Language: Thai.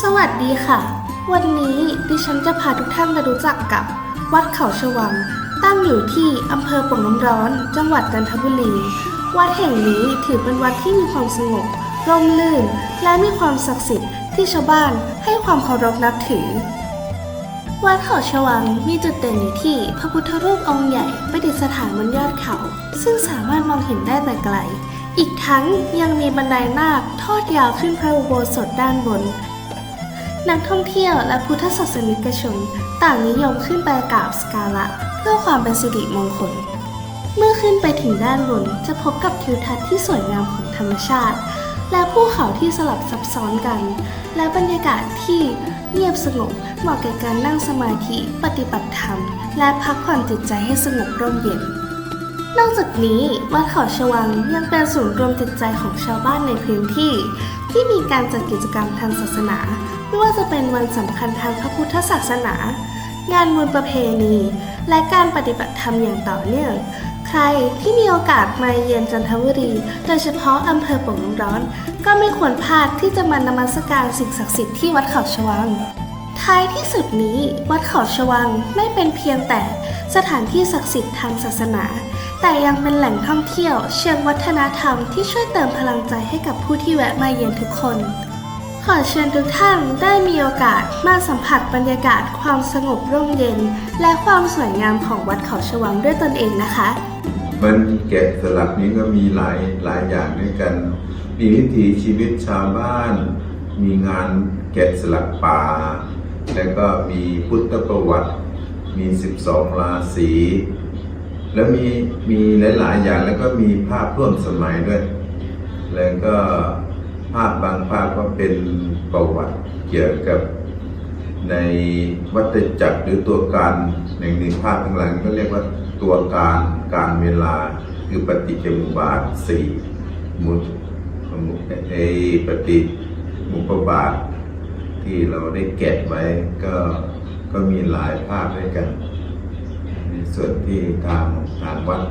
สวัสดีค่ะ วันนี้ดิฉันจะพาทุกท่านมารู้จักกับวัดเขาชวัง ตั้งอยู่ที่อำเภอป่งน้ำร้อน จังหวัดจันทบุรี วัดแห่งนี้ถือเป็นวัดที่มีความสงบร่มรื่น และมีความศักดิ์สิทธิ์ที่ชาวบ้านให้ความเคารพนับถือ วัดเขาชวังมีจุดเด่นอยู่ที่พระพุทธรูปองค์ใหญ่ประดิษฐานบนยอดเขา ซึ่งสามารถมองเห็นได้แต่ไกล อีกทั้งยังมีบันไดนาคทอดยาวขึ้นพระอุโบสถด้านบน นักท่องเที่ยวและพุทธศาสนิกชน ต่างนิยมขึ้นไปกราบสการะ เพื่อความเป็นสิริมงคล เมื่อขึ้นไปถึงด้านบนจะพบกับทิวทัศน์ที่สวยงามของธรรมชาติ และภูเขาที่สลับซับซ้อนกัน และบรรยากาศที่เงียบสงบเหมาะแก่การนั่งสมาธิปฏิบัติธรรม และพักผ่อนจิตใจให้สงบร่มเย็นนอกจากนี้วัดเขาชวังยังเป็นศูนย์รวมจิตใจของชาวบ้านในพื้นที่ ที่มีการจัดกิจกรรมทางศาสนา ไม่ว่าจะเป็นวันสำคัญทางพระพุทธศาสนา งานบุญประเพณี และการปฏิบัติธรรมอย่างต่อเนื่อง ใครที่มีโอกาสมาเยือนจันทบุรี โดยเฉพาะอำเภอป่งร้อน ก็ไม่ควรพลาดที่จะมานมัสการสิ่งศักดิ์สิทธิ์ที่วัดเขาชวังท้ายที่สุดนี้วัดเขาชวังไม่เป็นเพียงแต่สถานที่ศักดิ์สิทธิ์ทางศาสนา แต่ยังเป็นแหล่งท่องเที่ยว เชิงวัฒนธรรมที่ช่วยเติมพลังใจให้กับผู้ที่แวะมาเยือนทุกคน ขอเชิญทุกท่านได้มีโอกาสมาสัมผัสบรรยากาศความสงบร่มเย็น และความสวยงามของวัดเขาชวังด้วยตนเองนะคะ มันแกะสลักนี้ก็มีหลายหลายอย่างด้วยกัน มีวิถีชีวิตชาวบ้าน มีงานแกะสลักป่า แล้วก็มีพุทธประวัติ มี 12 ราศีแล้วมีมีหลาย ๆ อย่างแล้วก็มีภาพร่วมสมัยด้วย แล้วก็ ภาพบางภาพก็เป็นประวัติเกี่ยวกับในวัฏจักรหรือตัวการหนึ่งหนึ่งภาพข้างหลังก็เรียกว่าตัวการการเวลาคือปฏิจจมุบาทสี่มุมุเอปฏิมุปบาท ที่เราได้แกะไว้ก็ก็มีหลายภาพด้วยกัน ในส่วนที่ทางทางวัด